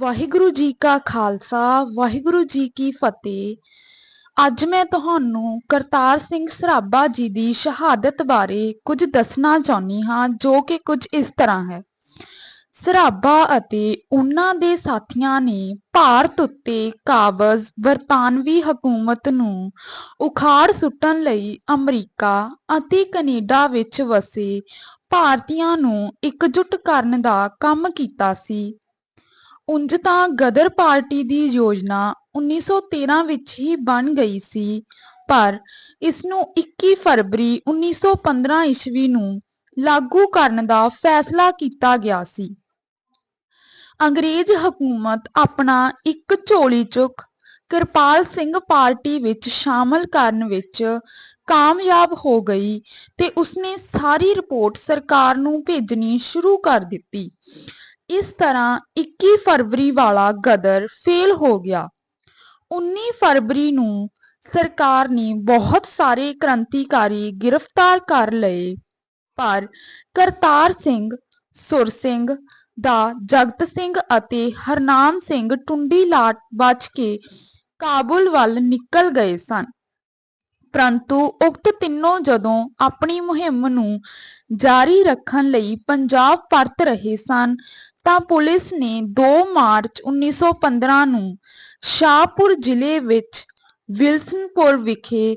ਵਾਹਿਗੁਰੂ ਜੀ ਕਾ ਖਾਲਸਾ, ਵਾਹਿਗੁਰੂ ਜੀ ਕੀ ਫਤਿਹ। ਅੱਜ ਮੈਂ ਤੁਹਾਨੂੰ ਕਰਤਾਰ ਸਿੰਘ ਸਰਾਭਾ ਜੀ ਦੀ ਸ਼ਹਾਦਤ ਬਾਰੇ ਕੁਝ ਦੱਸਣਾ ਚਾਹੁੰਦੀ ਹਾਂ, ਜੋ ਕਿ ਕੁਝ ਇਸ ਤਰ੍ਹਾਂ ਹੈ। ਸਰਾਭਾ ਅਤੇ ਉਹਨਾਂ ਦੇ ਸਾਥੀਆਂ ਨੇ ਭਾਰਤ ਉੱਤੇ ਕਾਬਜ਼ ਬਰਤਾਨਵੀ ਹਕੂਮਤ ਨੂੰ ਉਖਾੜ ਸੁੱਟਣ ਲਈ ਅਮਰੀਕਾ ਅਤੇ ਕੈਨੇਡਾ ਵਿੱਚ ਵਸੇ ਭਾਰਤੀਆਂ ਨੂੰ ਇਕਜੁੱਟ ਕਰਨ ਦਾ ਕੰਮ ਕੀਤਾ ਸੀ। ਉਂਝ ਤਾਂ ਗਦਰ ਪਾਰਟੀ ਦੀ ਯੋਜਨਾ 1913 ਵਿੱਚ ਹੀ ਬਣ ਗਈ ਸੀ, ਪਰ ਇਸ ਨੂੰ 21 ਫਰਵਰੀ 1915 ਈਸਵੀ ਨੂੰ ਲਾਗੂ ਕਰਨ ਦਾ ਫੈਸਲਾ ਕੀਤਾ ਗਿਆ ਸੀ। ਅੰਗਰੇਜ਼ ਹਕੂਮਤ ਆਪਣਾ ਇੱਕ ਝੋਲੀ ਚੁੱਕ ਕਿਰਪਾਲ ਸਿੰਘ ਪਾਰਟੀ ਵਿੱਚ ਸ਼ਾਮਲ ਕਰਨ ਵਿੱਚ ਕਾਮਯਾਬ ਹੋ ਗਈ ਤੇ ਉਸਨੇ ਸਾਰੀ ਰਿਪੋਰਟ ਸਰਕਾਰ ਨੂੰ ਭੇਜਣੀ ਸ਼ੁਰੂ ਕਰ ਦਿੱਤੀ। ਇਸ ਤਰ੍ਹਾਂ 21 ਫਰਵਰੀ ਵਾਲਾ ਗਦਰ ਫੇਲ ਹੋ ਗਿਆ। 19 ਫਰਵਰੀ ਨੂੰ ਸਰਕਾਰ ਨੇ ਬਹੁਤ ਸਾਰੇ ਕ੍ਰਾਂਤੀਕਾਰੀ ਗ੍ਰਿਫਤਾਰ ਕਰ ਲਏ, ਪਰ ਕਰਤਾਰ ਸਿੰਘ, ਸੁਰ ਸਿੰਘ ਦਾ, ਜਗਤ ਸਿੰਘ ਅਤੇ ਹਰਨਾਮ ਸਿੰਘ ਟੁੰਡੀ ਲਾਟ ਬਚ ਕੇ ਕਾਬੁਲ ਵੱਲ ਨਿਕਲ ਗਏ ਸਨ। ਪਰੰਤੂ ਉਕਤ ਤਿੰਨੋਂ ਜਦੋਂ ਆਪਣੀ ਮੁਹਿੰਮ ਨੂੰ ਜਾਰੀ ਰੱਖਣ ਲਈ ਪੰਜਾਬ ਪਰਤ ਰਹੇ ਸਨ, ਤਾਂ ਪੁਲਿਸ ਨੇ 2 ਮਾਰਚ 1915 ਨੂੰ ਸ਼ਾਹਪੁਰ ਜ਼ਿਲ੍ਹੇ ਵਿੱਚ ਵਿਲਸਨਪੁਰ ਵਿਖੇ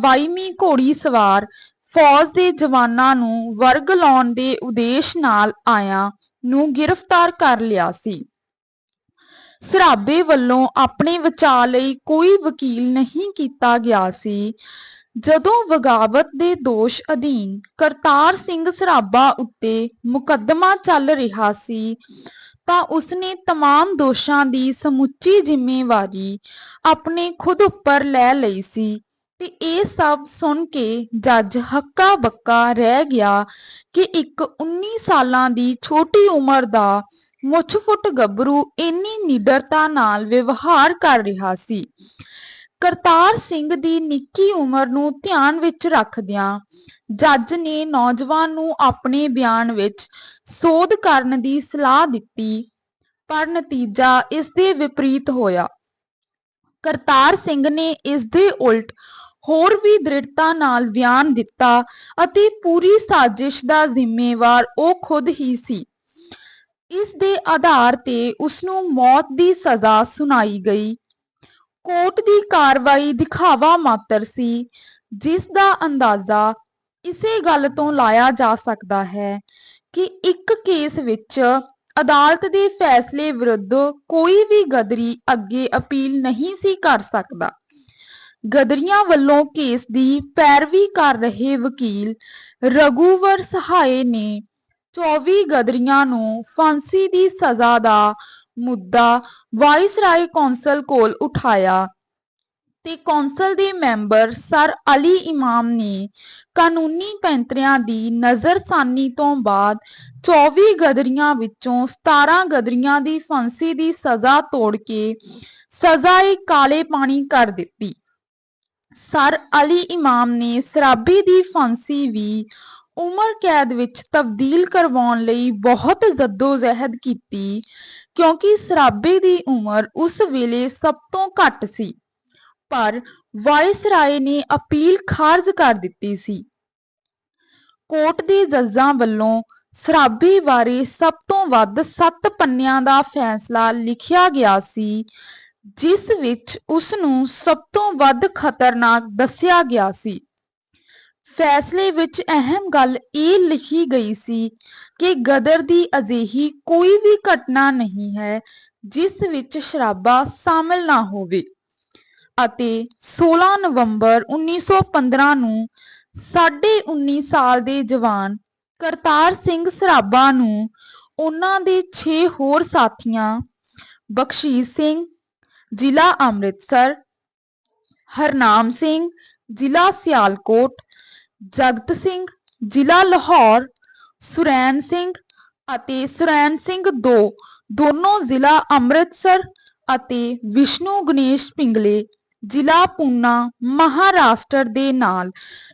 ਵਾਈਮੀ ਘੋੜੀ ਸਵਾਰ ਫੌਜ ਦੇ ਜਵਾਨਾਂ ਨੂੰ ਵਰਗ ਲਾਉਣ ਦੇ ਉਦੇਸ਼ ਨਾਲ ਆਇਆ ਨੂੰ ਗ੍ਰਿਫਤਾਰ ਕਰ ਲਿਆ ਸੀ। ਸਰਾਬੇ ਵੱਲੋਂ ਆਪਣੇ ਬਚਾਅ ਲਈ ਕੋਈ ਵਕੀਲ ਨਹੀਂ ਕੀਤਾ ਗਿਆ ਸੀ। ਜਦੋਂ ਬਗਾਵਤ ਦੇ ਦੋਸ਼ ਅਧੀਨ ਕਰਤਾਰ ਸਿੰਘ ਸਰਾਭਾ ਉੱਤੇ ਮੁਕੱਦਮਾ ਚੱਲ ਰਿਹਾ ਸੀ ਤਾਂ ਉਸਨੇ तमाम ਦੋਸ਼ਾਂ ਦੀ ਸਮੁੱਚੀ ਜ਼ਿੰਮੇਵਾਰੀ ਆਪਣੇ ਖੁਦ ਉੱਪਰ ਲੈ ਲਈ ਸੀ ਤੇ ਇਹ ਸਭ ਸੁਣ ਕੇ ਜੱਜ ਹੱਕਾ ਬੱਕਾ ਰਹਿ ਗਿਆ ਕਿ ਇੱਕ 19 ਸਾਲਾਂ ਦੀ ਛੋਟੀ ਉਮਰ ਦਾ ਮੁੱਛ-ਫੁੱਟ ਗੱਭਰੂ ਇੰਨੀ ਨਿਡਰਤਾ ਨਾਲ ਵਿਵਹਾਰ ਕਰ ਰਿਹਾ ਸੀ ਕਰਤਾਰ ਸਿੰਘ ਦੀ ਨਿੱਕੀ ਉਮਰ ਨੂੰ ਧਿਆਨ ਵਿੱਚ ਰੱਖਦਿਆਂ ਜੱਜ ਨੇ ਨੌਜਵਾਨ ਨੂੰ ਆਪਣੇ ਬਿਆਨ ਵਿੱਚ ਸੋਧ ਕਰਨ ਦੀ ਸਲਾਹ ਦਿੱਤੀ, ਪਰ ਨਤੀਜਾ ਇਸ ਦੇ ਵਿਪਰੀਤ ਹੋਇਆ। ਕਰਤਾਰ ਸਿੰਘ ਨੇ ਇਸ ਦੇ ਉਲਟ ਹੋਰ ਵੀ ਦ੍ਰਿੜਤਾ ਨਾਲ ਬਿਆਨ ਦਿੱਤਾ ਅਤੇ ਪੂਰੀ ਸਾਜ਼ਿਸ਼ ਦਾ ਜ਼ਿੰਮੇਵਾਰ ਉਹ ਖੁਦ ਹੀ ਸੀ। ਇਸ ਦੇ ਆਧਾਰ ਤੇ ਉਸ ਨੂੰ ਮੌਤ ਦੀ ਸਜ਼ਾ ਸੁਣਾਈ ਗਈ। ਕੋਰਟ ਦੀ ਕਾਰਵਾਈ ਦਿਖਾਵਾ ਮਾਤਰ ਸੀ, ਜਿਸ ਦਾ ਅੰਦਾਜ਼ਾ ਇਸੇ ਗੱਲ ਤੋਂ ਲਾਇਆ ਜਾ ਸਕਦਾ ਹੈ ਕਿ ਇੱਕ ਕੇਸ ਵਿੱਚ ਅਦਾਲਤ ਦੇ ਫੈਸਲੇ ਵਿਰੁੱਧ ਕੋਈ ਵੀ ਗਦਰੀ ਅੱਗੇ ਅਪੀਲ ਨਹੀਂ ਸੀ ਕਰ ਸਕਦਾ। ਗਦਰੀਆਂ ਵੱਲੋਂ ਕੇਸ ਦੀ ਪੈਰਵੀ ਕਰ ਰਹੇ ਵਕੀਲ ਰਘੂਵਰ ਸਹਾਏ ਨੇ 24 ਗਦਰੀਆਂ ਨੂੰ ਫਾਂਸੀ ਦੀ ਸਜ਼ਾ ਦਾ ਮੁੱਦਾ ਵਾਇਸਰਾਏ ਕੌਂਸਲ ਕੋਲ ਉਠਾਇਆ ਤੇ ਕੌਂਸਲ ਦੇ ਮੈਂਬਰ ਸਰ ਅਲੀ ਇਮਾਮ ਨੇ ਕਾਨੂੰਨੀ ਪੈਂਤਰਿਆਂ ਦੀ ਨਜ਼ਰਸਾਨੀ ਤੋਂ ਬਾਅਦ 24 ਗਦਰੀਆਂ ਵਿੱਚੋਂ 17 ਗਦਰੀਆਂ ਦੀ ਫਾਂਸੀ ਦੀ ਸਜ਼ਾ ਤੋੜ ਕੇ ਸਜ਼ਾ ਏ ਕਾਲੇ ਪਾਣੀ ਕਰ ਦਿੱਤੀ। ਸਰ ਅਲੀ ਇਮਾਮ ਨੇ ਸਰਾਬੀ ਦੀ ਫਾਂਸੀ ਵੀ ਉਮਰ ਕੈਦ ਵਿੱਚ ਤਬਦੀਲ ਕਰਵਾਉਣ ਲਈ ਬਹੁਤ ਜ਼ੱਦੋ-ਜ਼ਹਿਦ ਕੀਤੀ, ਕਿਉਂਕਿ ਸਰਾਬੇ ਦੀ ਉਮਰ ਉਸ ਵੇਲੇ ਸਭ ਤੋਂ ਘੱਟ ਸੀ। ਪਰ ਵਾਇਸਰਾਏ ਨੇ ਅਪੀਲ ਖਾਰਜ ਕਰ ਦਿੱਤੀ ਸੀ। ਕੋਰਟ ਦੇ ਜੱਜਾਂ ਵੱਲੋਂ ਸਰਾਬੇ ਬਾਰੇ ਸਭ ਤੋਂ ਵੱਧ 7 ਪੰਨਿਆਂ ਦਾ ਫੈਸਲਾ ਲਿਖਿਆ ਗਿਆ ਸੀ, ਜਿਸ ਵਿੱਚ ਉਸ ਨੂੰ ਸਭ ਤੋਂ ਵੱਧ ਖਤਰਨਾਕ ਦੱਸਿਆ ਗਿਆ ਸੀ। ਫੈਸਲੇ ਵਿੱਚ ਅਹਿਮ ਗੱਲ ਇਹ ਲਿਖੀ ਗਈ ਸੀ ਕਿ ਗਦਰ ਦੀ ਅਜਿਹੀ ਕੋਈ ਵੀ ਘਟਨਾ ਨਹੀਂ ਹੈ ਜਿਸ ਵਿੱਚ ਸ਼ਰਾਬਾ ਸ਼ਾਮਲ ਨਾ ਹੋਵੇ। ਅਤੇ 16 ਨਵੰਬਰ 1915 ਨੂੰ ਸਾਢੇ 19 ਸਾਲ ਦੇ ਜਵਾਨ ਕਰਤਾਰ ਸਿੰਘ ਸਰਾਭਾ ਨੂੰ ਉਹਨਾਂ ਦੇ 6 ਹੋਰ ਸਾਥੀਆਂ, ਬਖਸ਼ੀਸ਼ ਸਿੰਘ, ਜ਼ਿਲ੍ਹਾ ਅੰਮ੍ਰਿਤਸਰ, ਹਰਨਾਮ ਸਿੰਘ, ਜ਼ਿਲ੍ਹਾ ਸਿਆਲਕੋਟ ਜਗਤ ਸਿੰਘ, ਜ਼ਿਲ੍ਹਾ ਲਾਹੌਰ ਸੁਰੈਨ ਸਿੰਘ ਅਤੇ ਸੁਰੈਨ ਸਿੰਘ ਦੋ। ਦੋਨੋਂ ਜ਼ਿਲ੍ਹਾ ਅੰਮ੍ਰਿਤਸਰ ਅਤੇ ਵਿਸ਼ਨੂੰ ਗਣੇਸ਼ ਪਿੰਗਲੇ, ਜ਼ਿਲ੍ਹਾ ਪੂਨਾ ਮਹਾਰਾਸ਼ਟਰ ਦੇ ਨਾਲ।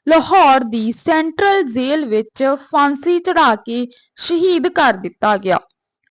ਲਾਹੌਰ ਦੀ ਸੈਂਟਰਲ ਜੇਲ੍ਹ ਵਿੱਚ ਫਾਂਸੀ ਚੜਾ ਕੇ ਸ਼ਹੀਦ ਕਰ ਦਿੱਤਾ ਗਿਆ।